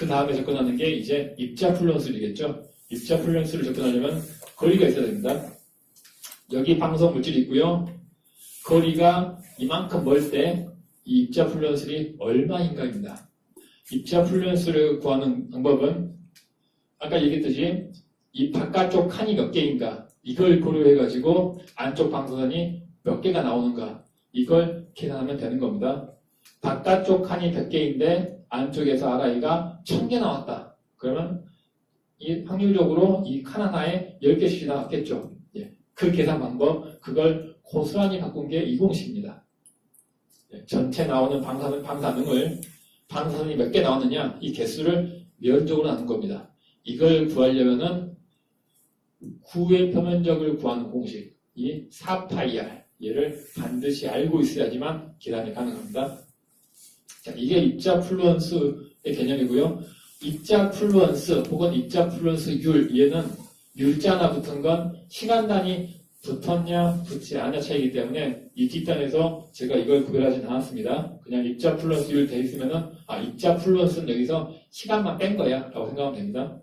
그 다음에 접근하는 게 이제 입자 플루언스이겠죠. 입자 플루언스를 접근하려면 거리가 있어야 됩니다. 여기 방석 물질이 있고요. 거리가 이만큼 멀 때 이 입자 플루언스이 얼마인가입니다. 입자 플루언스를 구하는 방법은 아까 얘기했듯이 이 바깥쪽 칸이 몇 개인가 이걸 고려해가지고 안쪽 방사선이 몇 개가 나오는가 이걸 계산하면 되는 겁니다. 바깥쪽 칸이 100개인데 안쪽에서 RI가 1000개 나왔다. 그러면 이 확률적으로 이 칸 하나에 10개씩 나왔겠죠. 예. 그 계산 방법, 그걸 고스란히 바꾼 게 이 공식입니다. 예. 전체 나오는 방사능, 방사능을 방사선이 몇 개 나왔느냐 이 개수를 면적으로 나눈 겁니다. 이걸 구하려면은 구의 표면적을 구하는 공식, 이 4파이R 얘를 반드시 알고 있어야지만 계산이 가능합니다. 자, 이게 입자 플루언스의 개념이고요. 입자 플루언스 혹은 입자 플루언스율 얘는 율자 하나 붙은 건 시간 단위 붙었냐 붙지 않냐 차이기 때문에 이 뒷단에서 제가 이걸 구별하진 않았습니다. 그냥 입자 플루언스율 돼 있으면은 아 입자 플루언스는 여기서 시간만 뺀 거야 라고 생각하면 됩니다.